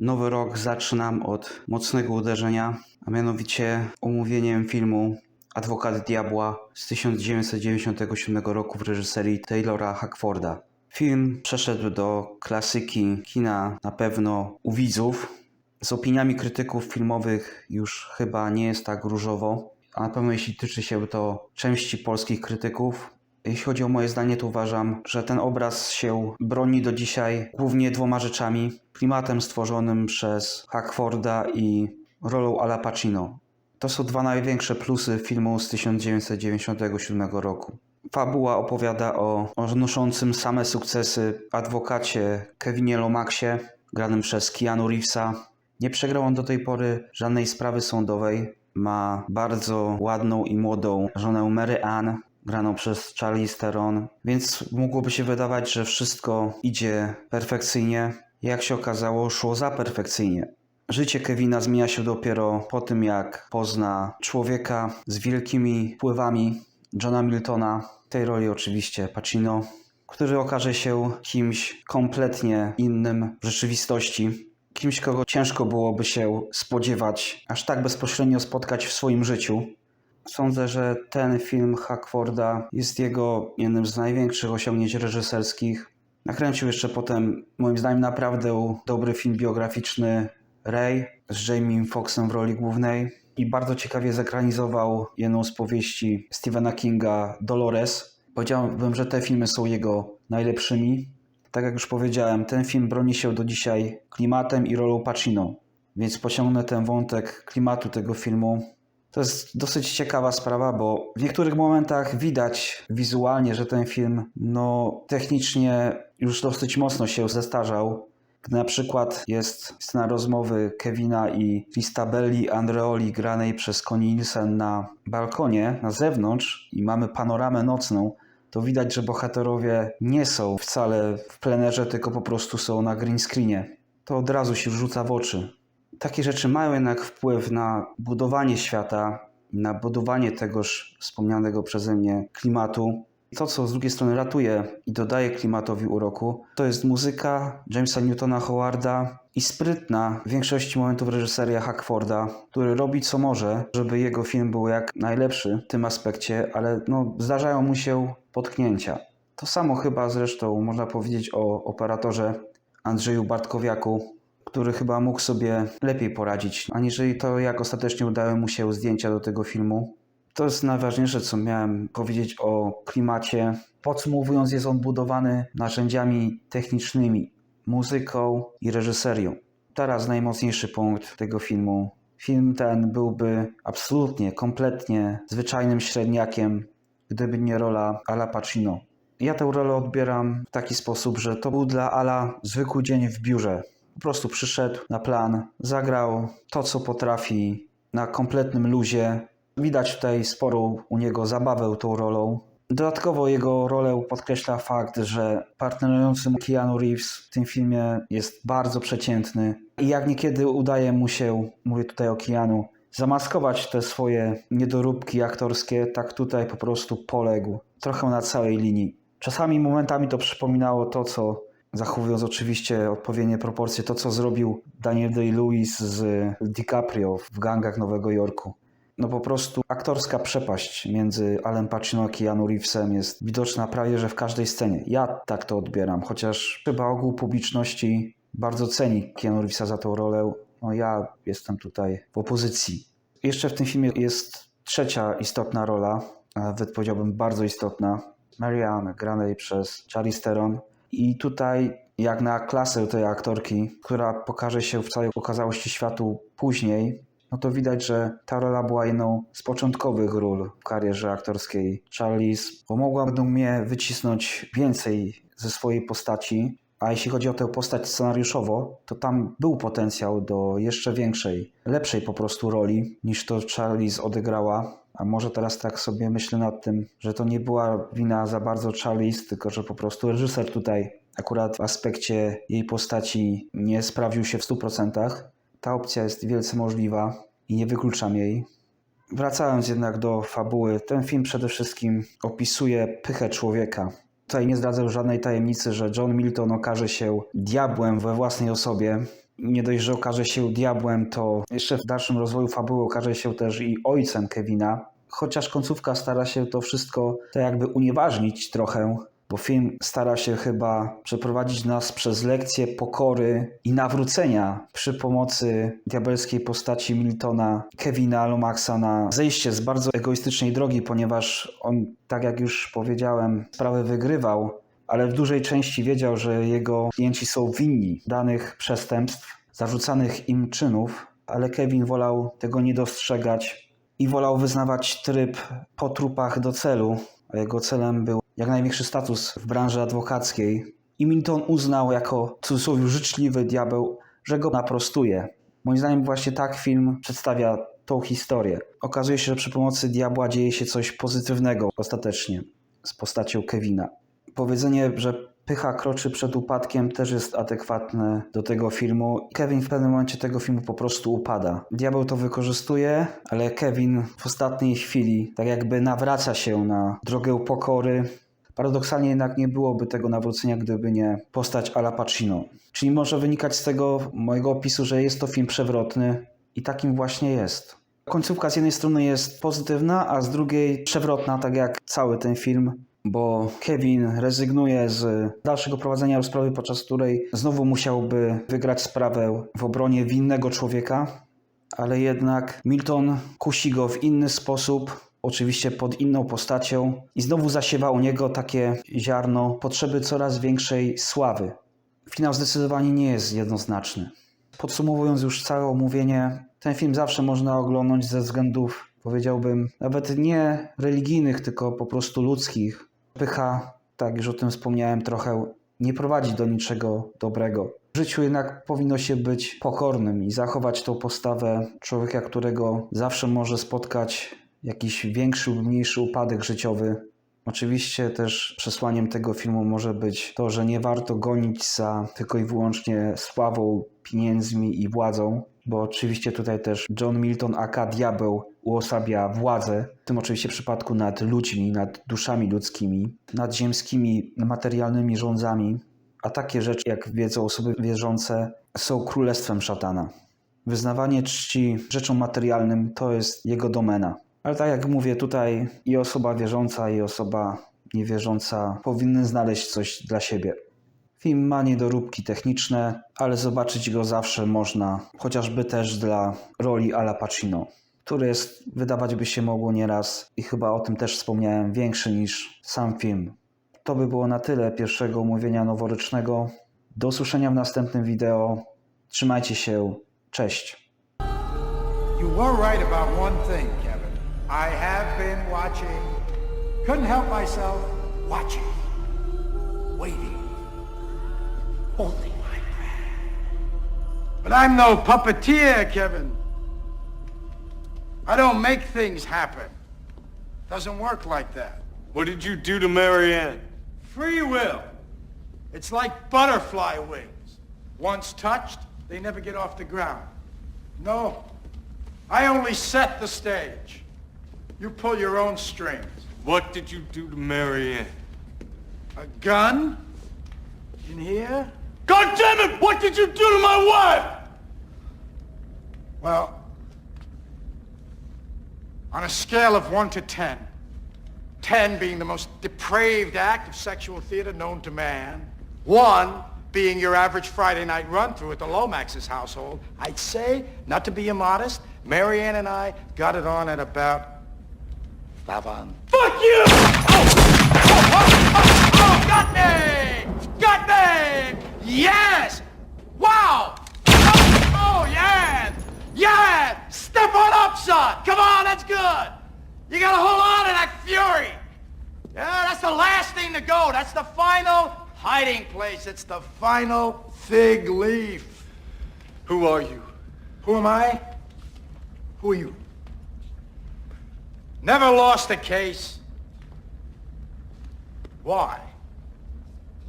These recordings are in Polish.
Nowy rok zaczynam od mocnego uderzenia, a mianowicie omówieniem filmu Adwokat Diabła z 1997 roku w reżyserii Taylora Hackforda. Film przeszedł do klasyki kina na pewno u widzów. Z opiniami krytyków filmowych już chyba nie jest tak różowo, a na pewno jeśli tyczy się to części polskich krytyków. Jeśli chodzi o moje zdanie, to uważam, że ten obraz się broni do dzisiaj głównie dwoma rzeczami. Klimatem stworzonym przez Hackforda i rolą Ala Pacino. To są dwa największe plusy filmu z 1997 roku. Fabuła opowiada o odnoszącym same sukcesy adwokacie Kevinie Lomaxie, granym przez Keanu Reevesa. Nie przegrał on do tej pory żadnej sprawy sądowej. Ma bardzo ładną i młodą żonę Mary Ann, graną przez Charlize Theron, więc mogłoby się wydawać, że wszystko idzie perfekcyjnie. Jak się okazało, szło za perfekcyjnie. Życie Kevina zmienia się dopiero po tym, jak pozna człowieka z wielkimi wpływami Johna Miltona, tej roli oczywiście Pacino, który okaże się kimś kompletnie innym w rzeczywistości, kimś, kogo ciężko byłoby się spodziewać, aż tak bezpośrednio spotkać w swoim życiu. Sądzę, że ten film Hackforda jest jego jednym z największych osiągnięć reżyserskich. Nakręcił jeszcze potem, moim zdaniem, naprawdę dobry film biograficzny Ray z Jamie Foxxem w roli głównej i bardzo ciekawie zekranizował jedną z powieści Stephena Kinga Dolores. Powiedziałbym, że te filmy są jego najlepszymi. Tak jak już powiedziałem, ten film broni się do dzisiaj klimatem i rolą Pacino, więc pociągnę ten wątek klimatu tego filmu. To jest dosyć ciekawa sprawa, bo w niektórych momentach widać wizualnie, że ten film no, technicznie już dosyć mocno się zestarzał. Gdy na przykład jest scena rozmowy Kevina i Cristabelli Andreoli granej przez Connie Nielsen na balkonie na zewnątrz i mamy panoramę nocną, to widać, że bohaterowie nie są wcale w plenerze, tylko po prostu są na green screenie. To od razu się rzuca w oczy. Takie rzeczy mają jednak wpływ na budowanie świata, na budowanie tegoż wspomnianego przeze mnie klimatu. To, co z drugiej strony ratuje i dodaje klimatowi uroku, to jest muzyka Jamesa Newtona Howarda i sprytna w większości momentów reżyseria Hackforda, który robi co może, żeby jego film był jak najlepszy w tym aspekcie, ale no, zdarzają mu się potknięcia. To samo chyba zresztą można powiedzieć o operatorze Andrzeju Bartkowiaku, który chyba mógł sobie lepiej poradzić, aniżeli to, jak ostatecznie udały mu się zdjęcia do tego filmu. To jest najważniejsze, co miałem powiedzieć o klimacie. Podsumowując, jest on budowany narzędziami technicznymi, muzyką i reżyserią. Teraz najmocniejszy punkt tego filmu. Film ten byłby absolutnie, kompletnie zwyczajnym średniakiem, gdyby nie rola Ala Pacino. Ja tę rolę odbieram w taki sposób, że to był dla Ala zwykły dzień w biurze. Po prostu przyszedł na plan, zagrał to, co potrafi na kompletnym luzie. Widać tutaj sporą u niego zabawę tą rolą. Dodatkowo jego rolę podkreśla fakt, że partnerujący mu Keanu Reeves w tym filmie jest bardzo przeciętny i jak niekiedy udaje mu się, mówię tutaj o Keanu, zamaskować te swoje niedoróbki aktorskie, tak tutaj po prostu poległ. Trochę na całej linii. Czasami momentami to przypominało to, co zachowując oczywiście odpowiednie proporcje, to co zrobił Daniel Day-Lewis z DiCaprio w Gangach Nowego Jorku. No po prostu aktorska przepaść między Alem Pacino a Keanu Reevesem jest widoczna prawie, że w każdej scenie. Ja tak to odbieram, chociaż chyba ogół publiczności bardzo ceni Keanu Reevesa za tą rolę. No ja jestem tutaj w opozycji. Jeszcze w tym filmie jest trzecia istotna rola, nawet powiedziałbym bardzo istotna. Marianne, granej przez Charlize Theron. I tutaj, jak na klasę tej aktorki, która pokaże się w całej okazałości światu później, no to widać, że ta rola była jedną z początkowych ról w karierze aktorskiej Charlize, bo mogła mnie wycisnąć więcej ze swojej postaci. A jeśli chodzi o tę postać scenariuszowo, to tam był potencjał do jeszcze większej, lepszej po prostu roli niż to Charlize odegrała. A może teraz tak sobie myślę nad tym, że to nie była wina za bardzo Charlize, tylko że po prostu reżyser tutaj akurat w aspekcie jej postaci nie sprawdził się w 100%. Ta opcja jest wielce możliwa i nie wykluczam jej. Wracając jednak do fabuły, ten film przede wszystkim opisuje pychę człowieka. Tutaj nie zdradzę żadnej tajemnicy, że John Milton okaże się diabłem we własnej osobie nie dość, że okaże się diabłem, to jeszcze w dalszym rozwoju fabuły okaże się też i ojcem Kevina. Chociaż końcówka stara się to wszystko tak jakby unieważnić trochę, bo film stara się chyba przeprowadzić nas przez lekcję pokory i nawrócenia przy pomocy diabelskiej postaci Miltona, Kevina Lomaxa na zejście z bardzo egoistycznej drogi, ponieważ on, tak jak już powiedziałem, sprawę wygrywał, ale w dużej części wiedział, że jego klienci są winni danych przestępstw, zarzucanych im czynów, ale Kevin wolał tego nie dostrzegać i wolał wyznawać tryb po trupach do celu, a jego celem był jak największy status w branży adwokackiej. I Milton uznał jako w cudzysłowie życzliwy diabeł, że go naprostuje. Moim zdaniem właśnie tak film przedstawia tą historię. Okazuje się, że przy pomocy diabła dzieje się coś pozytywnego ostatecznie z postacią Kevina. Powiedzenie, że pycha kroczy przed upadkiem też jest adekwatne do tego filmu. Kevin w pewnym momencie tego filmu po prostu upada. Diabeł to wykorzystuje, ale Kevin w ostatniej chwili tak jakby nawraca się na drogę pokory. Paradoksalnie jednak nie byłoby tego nawrócenia, gdyby nie postać Ala Pacino. Czyli może wynikać z tego mojego opisu, że jest to film przewrotny i takim właśnie jest. Końcówka z jednej strony jest pozytywna, a z drugiej przewrotna, tak jak cały ten film, bo Kevin rezygnuje z dalszego prowadzenia rozprawy, podczas której znowu musiałby wygrać sprawę w obronie winnego człowieka, ale jednak Milton kusi go w inny sposób, oczywiście pod inną postacią, i znowu zasiewa u niego takie ziarno potrzeby coraz większej sławy. Finał zdecydowanie nie jest jednoznaczny. Podsumowując już całe omówienie, ten film zawsze można oglądać ze względów, powiedziałbym, nawet nie religijnych, tylko po prostu ludzkich. Pycha, tak już o tym wspomniałem trochę, nie prowadzi do niczego dobrego. W życiu jednak powinno się być pokornym i zachować tą postawę człowieka, którego zawsze może spotkać jakiś większy lub mniejszy upadek życiowy. Oczywiście też przesłaniem tego filmu może być to, że nie warto gonić za tylko i wyłącznie sławą, pieniędzmi i władzą, bo oczywiście tutaj też John Milton aka Diabeł uosabia władzę, w tym oczywiście przypadku nad ludźmi, nad duszami ludzkimi, nad ziemskimi, materialnymi rządzami, a takie rzeczy, jak wiedzą osoby wierzące, są królestwem szatana. Wyznawanie czci rzeczom materialnym to jest jego domena. Ale tak jak mówię, tutaj i osoba wierząca, i osoba niewierząca powinny znaleźć coś dla siebie. Film ma niedoróbki techniczne, ale zobaczyć go zawsze można, chociażby też dla roli Ala Pacino, który jest, wydawać by się mogło nieraz, i chyba o tym też wspomniałem, większy niż sam film. To by było na tyle pierwszego omówienia noworocznego. Do usłyszenia w następnym wideo. Trzymajcie się. Cześć. You were right about one thing. I have been watching. Couldn't help myself. Watching. Waiting. Holding my breath. But I'm no puppeteer, Kevin. I don't make things happen. Doesn't work like that. What did you do to Marianne? Free will. It's like butterfly wings. Once touched, they never get off the ground. No. I only set the stage. You pull your own strings. What did you do to Marianne? A gun? In here? God damn it! What did you do to my wife? Well, on a scale of 1 to 10, 10 being the most depraved act of sexual theater known to man, 1 being your average Friday night run-through at the Lomax's household, I'd say, not to be immodest, Marianne and I got it on at about 11. Fuck you! Oh oh, oh, oh, got me! Got me! Yes! Wow! Oh, yeah! Yeah! Step on up, son! Come on, that's good! You gotta hold on to that fury! Yeah, that's the last thing to go. That's the final hiding place. It's the final fig leaf. Who are you? Who am I? Who are you? Never lost a case. Why?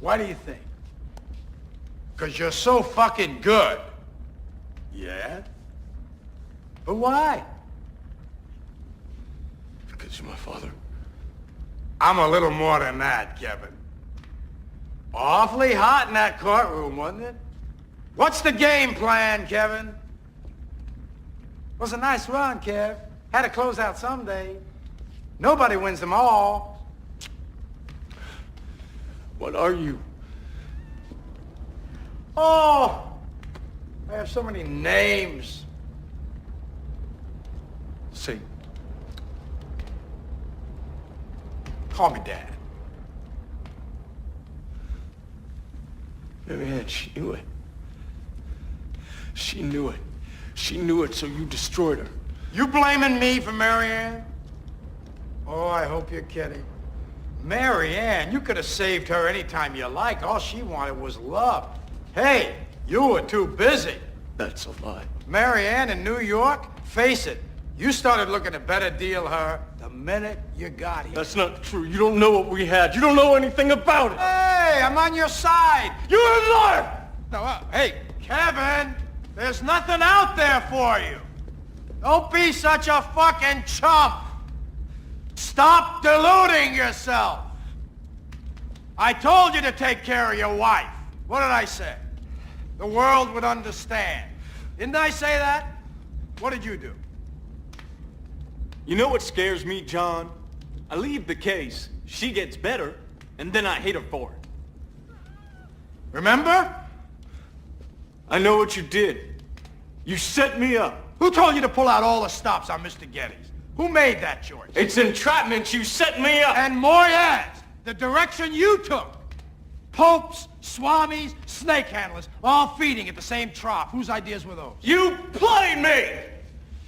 Why do you think? Because you're so fucking good. Yeah? But why? Because you're my father. I'm a little more than that, Kevin. Awfully hot in that courtroom, wasn't it? What's the game plan, Kevin? Was a nice run, Kev. Had to close out someday. Nobody wins them all. What are you? Oh, I have so many names. See, Call me Dad. Marianne, she knew it. She knew it. She knew it, so you destroyed her. You blaming me for Marianne? Oh, I hope you're kidding. Marianne, you could have saved her any time you like. All she wanted was love. Hey, you were too busy. That's a lie. Marianne in New York, face it, you started looking a better deal her the minute you got here. That's not true. You don't know what we had. You don't know anything about it. Hey, I'm on your side. You're a liar! No, uh, hey, Kevin, there's nothing out there for you. Don't be such a fucking chump. Stop deluding yourself. I told you to take care of your wife. What did I say? The world would understand. Didn't I say that? What did you do? You know what scares me, John? I leave the case, she gets better, and then I hate her for it. Remember? I know what you did. You set me up. Who told you to pull out all the stops on Mr. Geddes? Who made that choice? It's entrapment. You set me up. And Moyes, the direction you took. Popes, swamis, snake handlers, all feeding at the same trough. Whose ideas were those? You played me.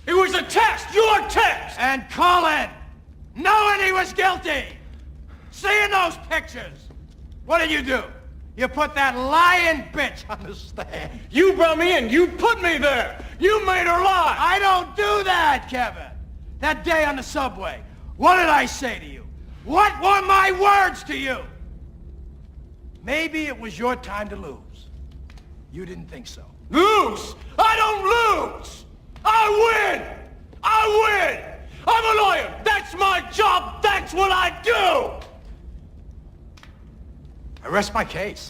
It was a test. Your test. And Colin, knowing he was guilty, seeing those pictures, what did you do? You put that lying bitch on the stand. You brought me in. You put me there. You made her lie. I don't do that, Kevin. That day on the subway, what did I say to you? What were my words to you? Maybe it was your time to lose. You didn't think so. Lose? I don't lose. I win. I win. I'm a lawyer. That's my job. That's what I do. Arrest my case.